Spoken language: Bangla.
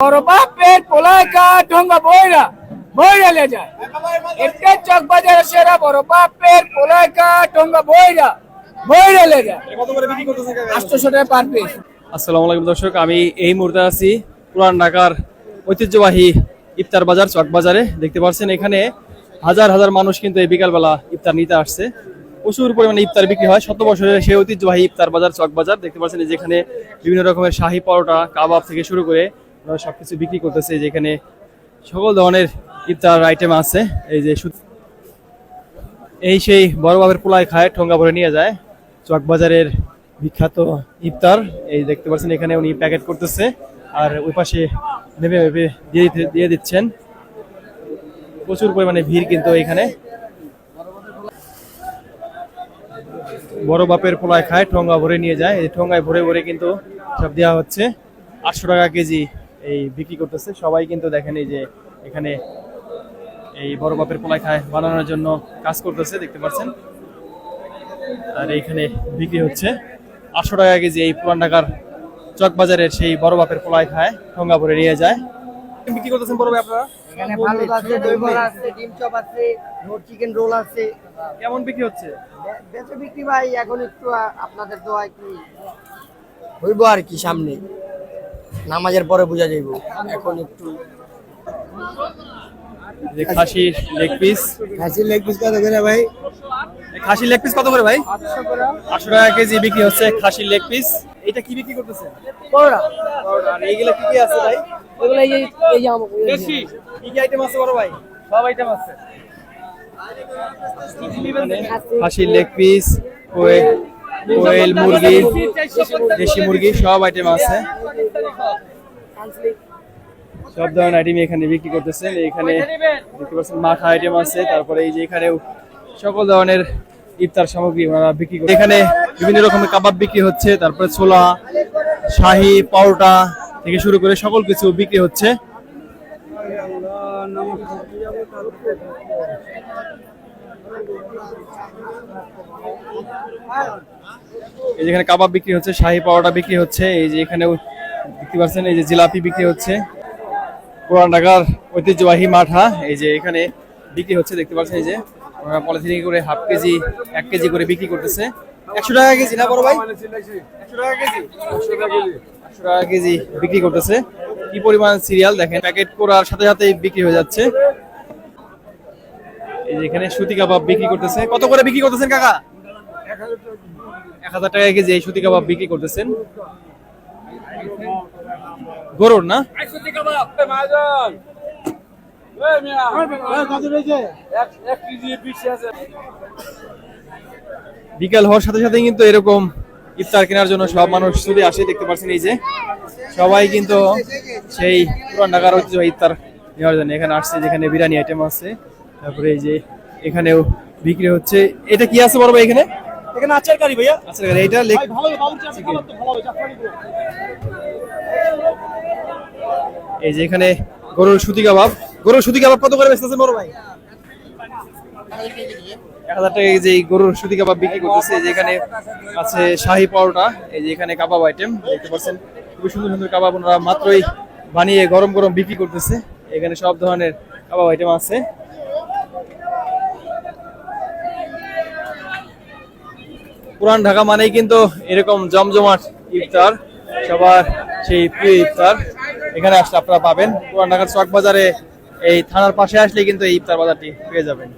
বড়বা পেট পোলায় কা ঢঙ্গা বইরা বইরা লে যায়। একটা চক বাজার সেরা বড়বা পেট পোলায় কা ঢঙ্গা বইরা বইরা লে যায়। কত করে বিক্রি করতেছেন কাকা আটশোশো টাকা পার পিস আসসালামু আলাইকুম দর্শক আমি এই মুহূর্তে আছি পুরান ঢাকার ঐতিহ্যবাহী ইফতার বাজার চক বাজারে। দেখতে পাচ্ছেন এখানে হাজার হাজার মানুষ কিন্তু এই বিকালবেলা ইফতার নিতে আসছে। প্রচুর পরিমাণে ইফতার বিক্রি হয়। শত বছরের সেই ঐতিহ্যবাহী ইফতার বাজার চক বাজার। দেখতে পাচ্ছেন যেখানে বিভিন্ন রকমের শাহী পরোটা কাবাব থেকে শুরু করে সবকিছু বিক্রি করতেছে যেখানে সকল ধরনের ইফতার আইটেম আছে, এই যে এই সেই বড় বাবের পোলায় খায়, ঠোঙ্গা ভরে নিয়ে যায় চক বাজারের বিখ্যাত ইফতার, এই দেখতে পাচ্ছেন এখানে উনি প্যাকেট করতেছে, আর ওই পাশে নেবে নেবে দিয়ে দিয়ে দিচ্ছেন। প্রচুর পরিমাণে ভিড় কিন্তু এখানে। বড় বাপের পোলায় খায়, ঠোঙ্গা ভরে নিয়ে যায়, এই ঠোঙ্গায় ভরে ভরে কিন্তু সব দেওয়া হচ্ছে। আটশো টাকা কেজি এই বিক্রি করতেছে। সবাই কিন্তু দেখেন এই যে এখানে এই বড় বাপের পোলায় খায় বানানোর জন্য কাজ করতেছে দেখতে পাচ্ছেন। আর এইখানে বিক্রি হচ্ছে। আটশো টাকা কেজি এই পুরান ঢাকার চক বাজারের সেই বড় বাপের পোলায় খায় ঠোঙ্গা ভরে নিয়ে যায়। বিক্রি করতেছেন বড় ভাই আপনারা? এখানে ভালো আছে দই বড়া আছে ডিম চপ আছে রোড চিকেন রোল আছে। কেমন বিক্রি হচ্ছে? বেচে বিক্রি ভাই এখন একটু আপনাদের দোয়ায় কি হইব আর কি সামনে? নামাজের পরে বোঝা যাইব। এখন একটু যে খাসির লেগ পিস খাসির লেগ পিস কত করে ভাই? খাসির লেগ পিস কত করে ভাই? আটশো টাকা কেজি বিক্রি হচ্ছে খাসির লেগ পিস এটা কি বিক্রি করতেছে বড়া আর এইগুলো কি কি আছে ভাই? এগুলো এই এই যে দেশি। কি কি আইটেম আছে বড় ভাই? সব আইটেম আছে। খাসির লেগ পিস কোয়েল মুরগি দেশি মুরগি সব আইটেম আছে। সব ধরনের আইটেম এখানে বিক্রি করতেছে। এখানে দেখতে পাচ্ছেন মাখা আইটেম আছে। তারপরে এই যে এখানেও সকল ধরনের ইফতার সামগ্রী ওনারা বিক্রি করে এখানে বিভিন্ন রকমের কাবাব বিক্রি হচ্ছে তারপরে ছোলা শাহি পাউটা থেকে শুরু করে সকল কিছু বিক্রি হচ্ছে। এই যেখানে কাবাব বিক্রি হচ্ছে, শাহি পাওয়াটা বিক্রি হচ্ছে, এই যে এখানেও দেখতে পাচ্ছেন, এই যে জিলাপি বিক্রি হচ্ছে। পুরান ঢাকার ঐতিহ্যবাহী মাঠা, এই যে এখানে বিক্রি হচ্ছে, দেখতে পাচ্ছেন এই যে। পলিথিন করে হাফ কেজি, এক কেজি করে বিক্রি করতেছে। একশো টাকা কেজি না বড় ভাই? একশো টাকা কেজি? একশো টাকা কেজি বিক্রি করতেছে। কি পরিমাণ সিরিয়াল দেখেন, প্যাকেট করার সাথে সাথে বিক্রি হয়ে যাচ্ছে। এই যে এখানে সুতি কাবাব বিক্রি করতেছে কত করে বিক্রি করতেছেন কাকা? এক হাজার টাকা কেজি এই সুতি কাবাব বিক্রি করতেছেন। গরুর না? বিকাল হওয়ার সাথে সাথে কিন্তু এরকম ইফতার কেনার জন্য সব মানুষ চলে আসে দেখতে পাচ্ছেন এই যে। সবাই কিন্তু সেই পুরান ঢাকার ঐতিহ্য ইফতার নেওয়ার জন্য এখানে আসছে যেখানে বিরিয়ানি আইটেম আছে। তারপরে এই যে এখানেও বিক্রি হচ্ছে। এটা কি আছে বড় ভাই এখানে? এখানে আচার কারি ভাইয়া এটা লেগ ভালো ভালো তো ভালো জাফরানি গুলো। এই যে এখানে গরুর সুতি কাবাব। গরুর সুতি কাবাব কত করে বেচতেছেন বড় ভাই? এক হাজার টাকা এই গরুর সুতি কাবাব বিক্রি করতেছে। যে এখানে আছে শাহি পরোটা। এই যে এখানে কাবাব আইটেম দেখতে পাচ্ছেন। খুবই সুন্দর সুন্দর কাবাব ওনারা মাত্রই বানিয়ে গরম গরম বিক্রি করতেছে। এখানে সব ধরনের কাবাব আইটেম আছে। পুরান ঢাকা মানেই কিন্তু এরকম জমজমাট ইফতার, সবার সেই প্রিয় ইফতার। এখানে আসলে আপনারা পাবেন। পুরান ঢাকার চক বাজারে এই থানার পাশে আসলে কিন্তু এই ইফতার বাজারটি পেয়ে যাবেন।